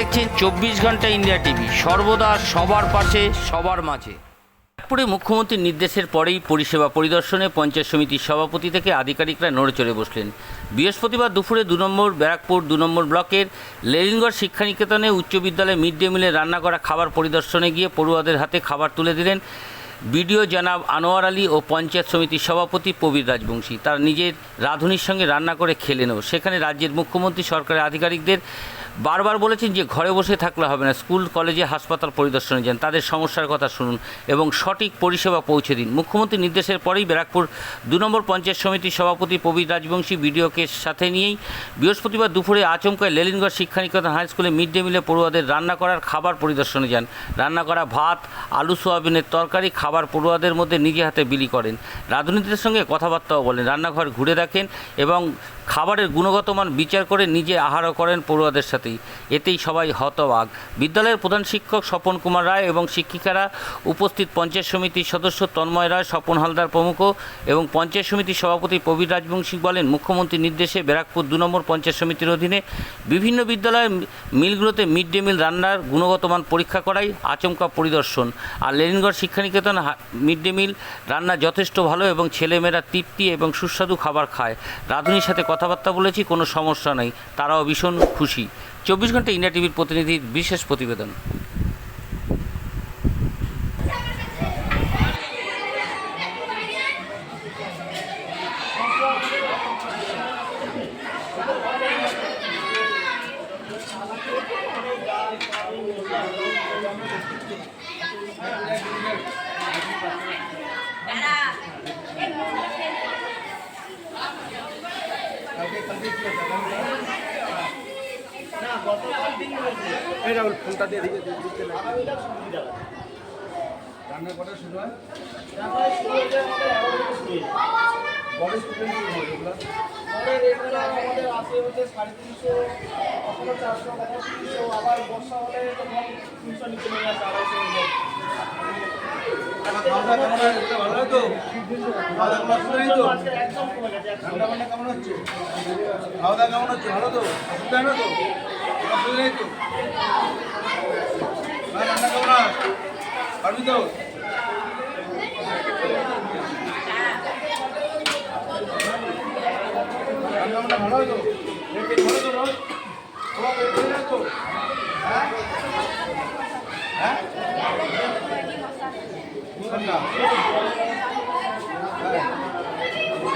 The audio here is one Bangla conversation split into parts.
দেখছেন চব্বিশ ঘণ্টা ইন্ডিয়া টিভি। সর্বদা সবার পাশে, সবার মাঝে। ব্যারাকপুরে মুখ্যমন্ত্রীর নির্দেশের পরেই পরিষেবা পরিদর্শনে পঞ্চায়েত সমিতির সভাপতি থেকে আধিকারিকরা নড়ে চড়ে বসলেন। বৃহস্পতিবার দুপুরে দু নম্বর ব্যারাকপুর, দু নম্বর ব্লকের লেলিনগড় শিক্ষানিকেতনে উচ্চ বিদ্যালয়ে মিড ডে মিলে রান্না করা খাবার পরিদর্শনে গিয়ে পড়ুয়াদের হাতে খাবার তুলে দিলেন বিডিও জনাব আনোয়ার আলী ও পঞ্চায়েত সমিতির সভাপতি প্রবীর রাজবংশী। তার নিজের রাঁধুনির সঙ্গে রান্না করে খেলেনও সেখানে রাজ্যের মুখ্যমন্ত্রী, সরকারের আধিকারিকদের বারবার বলেছেন যে ঘরে বসে থাকলে হবে না, স্কুল, কলেজে, হাসপাতাল পরিদর্শনে যান, তাদের সমস্যার কথা শুনুন এবং সঠিক পরিষেবা পৌঁছে দিন। মুখ্যমন্ত্রীর নির্দেশের পরেই ব্যারাকপুর দু নম্বর পঞ্চায়েত সমিতির সভাপতি প্রবীর রাজবংশী বিডিওকে সাথে নিয়েই বৃহস্পতিবার দুপুরে আচমকায় লেলিনগড় শিক্ষানিকেতন হাই স্কুলে মিড ডে মিলে পড়ুয়াদের রান্না করার খাবার পরিদর্শনে যান। রান্না করা ভাত, আলু, সোয়াবিনের তরকারি, খাবার পড়ুয়াদের মধ্যে নিজে হাতে বিলি করেন। রাজনীতিদের সঙ্গে কথাবার্তাও বলেন, রান্নাঘর ঘুরে দেখেন এবং খাবারের গুণগত মান বিচার করে নিজে আহারও করেন পড়ুয়াদের সাথেই। এতেই সবাই হতবাক। বিদ্যালয়ের প্রধান শিক্ষক স্বপন কুমার রায় এবং শিক্ষিকারা উপস্থিত পঞ্চায়েত সমিতির সদস্য তন্ময় রায়, স্বপন হালদার প্রমুখ এবং পঞ্চায়েত সমিতির সভাপতি প্রবীর রাজবংশী বলেন, মুখ্যমন্ত্রীর নির্দেশে ব্যারাকপুর দু নম্বর পঞ্চায়েত সমিতির অধীনে বিভিন্ন বিদ্যালয়ের মিলগুলোতে মিড ডে মিল রান্নার গুণগত মান পরীক্ষা করাই আচমকা পরিদর্শন। আর Leningarh Shikshaniketan mid day meal রান্না যথেষ্ট ভালো এবং ছেলেমেয়েরা তৃপ্তি এবং সুস্বাদু খাবার খায়। রাঁধুনির সাথে কথাবার্তা বলেছি, কোনো সমস্যা নেই। তারাও ভীষণ খুশি। চব্বিশ ঘণ্টা ইন্ডিয়া টিভির প্রতিনিধির বিশেষ প্রতিবেদন। এই রাহুল ফোনটা দিয়ে দিকে দিতে রান্নার কটা শুরু হয়? বড় স্টুডেন্ট শুরু হয় এগুলো আমাদের আছে হচ্ছে সাড়ে তিনশো কখনো চারশো কখনো তিনশো আবার বর্ষা হলে তিনশো নিচে নেমে আসে আড়াইশো খাওয়া দাওয়া কেমন রান্না হচ্ছে কেমন হচ্ছে ভালো তো? অসুবিধা হয় না তো? অসুবিধা নেই তো হ্যাঁ রান্না কেমন হয় পারবি তো ভালো তো? পেট পেট ভালো তো হ্যাঁ? হ্যাঁ? হ্যাঁ।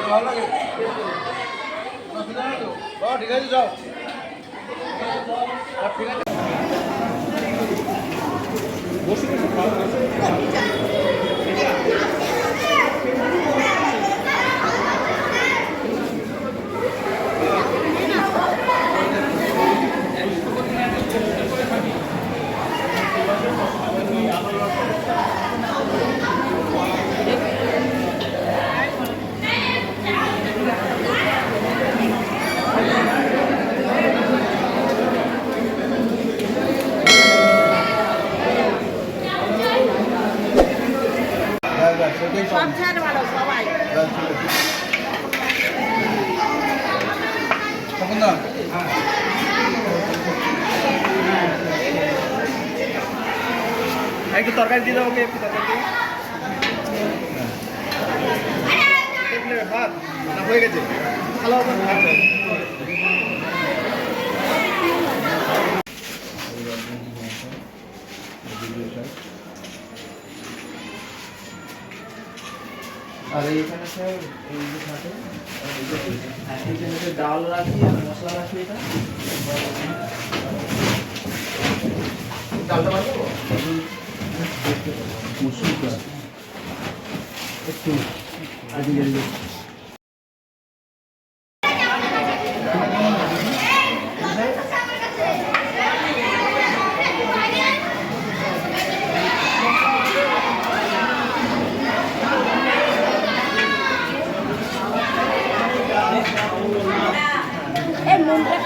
ভালো লাগে। নেই তো বাবা, ঠিক আছে যাও সব ঠিক আছে হ্যাঁ হ্যাঁ সেটাই সব ছাড় ভালো সবাই তখন না একটু তরকারি দিয়ে দাও, ওকে, একটু তরকারি দিয়ে। ভাত, না, হয়ে গেছে। ভালো আর এইখানে স্যার এই যে থাকে ডাল রাখি আর মশলা রাখি এটা। ডালটা বানাবো একটু এদিকে।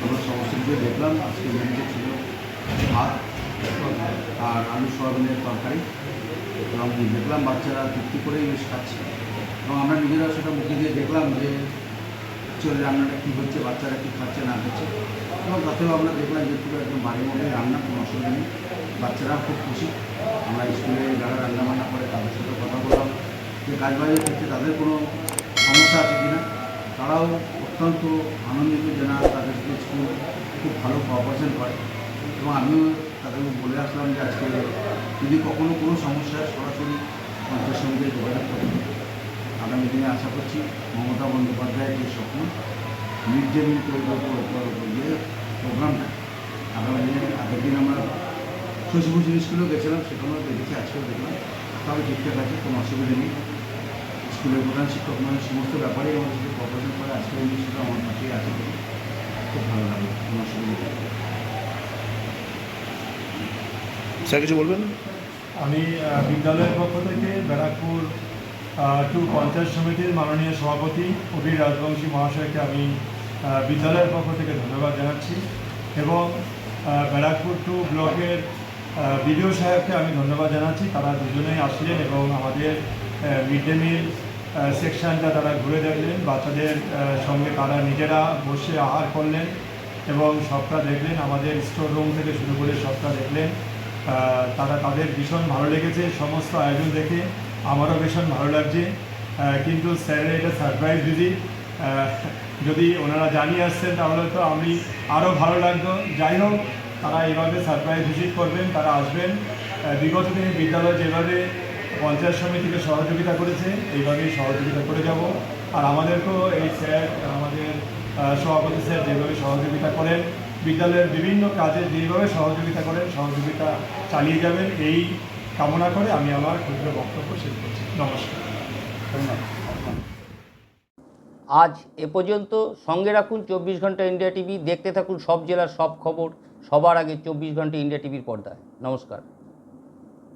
আমরা সমস্ত দেখলাম আজকে মেনুতে ছিল ভাত, আর আলু সোয়াবিনের তরকারি। এবং দেখলাম বাচ্চারা তৃপ্তি করেই বেশ খাচ্ছে। এবং আমরা নিজেরা সেটা মুখে দিয়ে দেখলাম যে চলে রান্নাটা কী হচ্ছে, বাচ্চারা কী খাচ্ছে, না খাচ্ছে। এবং তাতেও আমরা দেখলাম যে পুরো একদম বাড়ির মধ্যে রান্না, কোনো অসুবিধা নেই। বাচ্চারা খুব খুশি। আমরা স্কুলে যারা রান্নাবান্না করে তাদের সাথে কথা বললাম যে কাজ বাজের ক্ষেত্রে তাদের কোনো সমস্যা আছে কি না তারাও অত্যন্ত আনন্দিত যে তাদের স্কুল খুব ভালো কোঅপারেশন করে। এবং আমিও তাদেরকে বলে আসলাম যে আজকে যদি কখনো কোনো সমস্যা সরাসরি পঞ্চায়েত সমিতিতে যোগাযোগ করতে আগামী দিনে আশা করছি মমতা বন্দ্যোপাধ্যায়ের যে স্বপ্ন মিড ডে মিল যে প্রোগ্রামটা। আগামী দিনে আগের দিন আমরা শশীভূষণ স্কুলেও গেছিলাম, সেখানেও দেখেছি, আজকেও দেখলাম। তবে ঠিকঠাক আছে, কোনো অসুবিধা নেই। স্কুলের প্রধান শিক্ষক মানে সমস্ত ব্যাপারেই আমাদের সাথে কোঅপারেশন করে আজকে উনি শুধু আমার পাশেই আছে। খুব ভালো লাগে কোনো অসুবিধা স্যার কিছু বলবেন? আমি বিদ্যালয়ের পক্ষ থেকে ব্যারাকপুর টু পঞ্চায়েত সমিতির মাননীয় সভাপতি অভির রাজবংশী মহাশয়কে আমি বিদ্যালয়ের পক্ষ থেকে ধন্যবাদ জানাচ্ছি এবং ব্যারাকপুর টু ব্লকের বিডিও সাহেবকে আমি ধন্যবাদ জানাচ্ছি। তারা দুজনেই আসলেন এবং আমাদের মিড ডে মিল সেকশনটা তারা ঘুরে দেখলেন, বাচ্চাদের সঙ্গে তারা নিজেরা বসে আহার করলেন এবং সবটা দেখলেন, আমাদের স্টোর রুম থেকে শুরু করে সবটা দেখলেন। তারা তাদের ভীষণ ভালো লেগেছে, সমস্ত আয়োজন দেখে আমারও ভীষণ ভালো লাগছে। কিন্তু স্যারের এটা সারপ্রাইজ দিদি যদি ওনারা জানিয়ে আসছেন তাহলে তো আমি আরও ভালো লাগতো। যাই হোক, তারা এইভাবে সারপ্রাইজ ভিজিট করবেন, তারা আসবেন। বিগত দিনে বিদ্যালয় যেভাবে পঞ্চায়েত সমিতিকে সহযোগিতা করেছে, এইভাবেই সহযোগিতা করে যাব। আর আমাদেরকেও এই স্যার, আমাদের সভাপতি স্যার যেভাবে সহযোগিতা করেন, বিদ্যালয়ের বিভিন্ন কাজে যেভাবে সহযোগিতা করেন, সহযোগিতা চালিয়ে যাবেন, এই কামনা করে আমি আমার ক্ষুদ্র বক্তব্য শেষ করছি। নমস্কার। আজ এ পর্যন্ত সঙ্গে রাখুন চব্বিশ ঘণ্টা ইন্ডিয়া টিভি, দেখতে থাকুন সব জেলার সব খবর, সবার আগে চব্বিশ ঘণ্টা ইন্ডিয়া টিভির পর্দায়। নমস্কার।